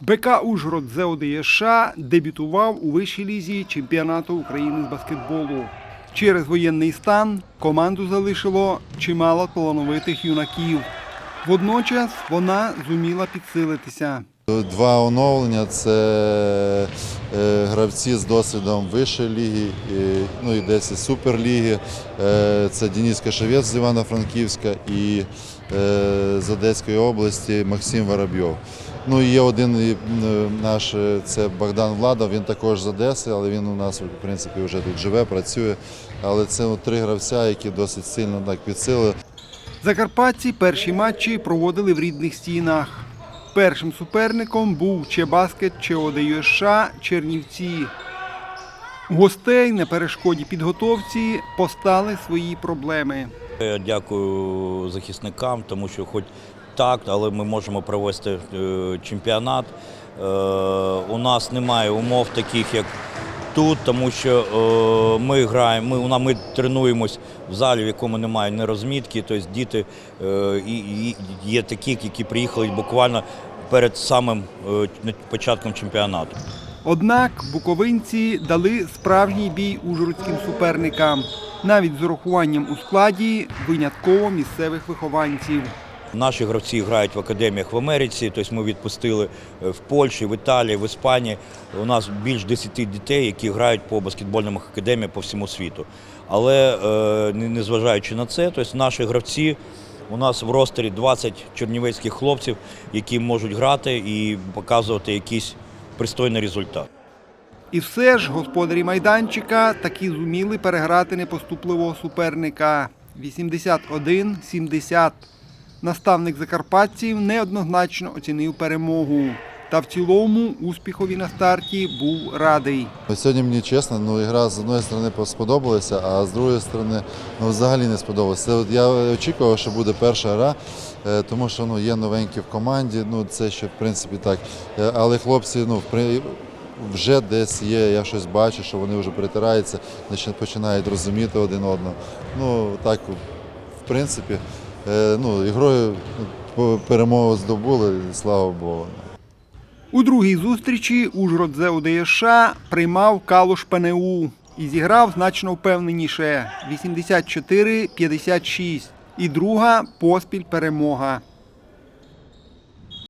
БК Ужгород ЗОДЄШ дебютував у вищій лізі чемпіонату України з баскетболу. Через воєнний стан команду залишило чимало талановитих юнаків. Водночас вона зуміла підсилитися. Два оновлення це е, гравці з досвідом вищої ліги, ну і десь із суперліги. Е, це Денис Кашевець з Івано-Франківська і е, з Одеської області Максим Воробйов. Ну і є один наш, це Богдан Владов, він також з Одеси, але він у нас в принципі вже тут живе, працює. Але це от три гравця, які досить сильно так підсилили. Закарпатці перші матчі проводили в рідних стінах. Першим суперником був Чебаскет ЧОДЮШ Чернівці. Гостей на перешкоді підготовці постали свої проблеми. Я дякую захисникам, тому що хоч так, але ми можемо провести е, чемпіонат. Е, У нас немає умов таких, як тут, тому що е, ми граємо, ми, ми тренуємось в залі, в якому немає ні розмітки. Тобто діти е, і є такі, які приїхали буквально перед самим е, початком чемпіонату. Однак буковинці дали справжній бій ужгородським суперникам, навіть з урахуванням у складі винятково місцевих вихованців. Наші гравці грають в академіях в Америці, тобто ми відпустили е, в Польщі, в Італії, в Іспанії. У нас більш 10 дітей, які грають по баскетбольним академіям по всьому світу. Але е, незважаючи на це, тобто наші гравці, у нас в ростері 20 чернівецьких хлопців, які можуть грати і показувати якийсь пристойний результат. І все ж господарі майданчика таки зуміли переграти непоступливого суперника 81-70. Наставник закарпатців неоднозначно оцінив перемогу. Та в цілому успіхові на старті був радий. Ну, Сьогодні мені чесно, ну ігра з одної сторони сподобалася, а з другої сторони ну, взагалі не сподобалася. Я очікував, що буде перша гра, е, тому що ну, є новенькі в команді, ну це ще в принципі так. Е, Але хлопці ну, вже десь є, я щось бачу, що вони вже притираються, починають розуміти один одного. Ну так, в принципі, ну, ігрою перемогу здобули, слава Богу. У другій зустрічі Ужгород ЗУДШ приймав Калуш ПНУ і зіграв значно впевненіше 84-56. І друга поспіль перемога.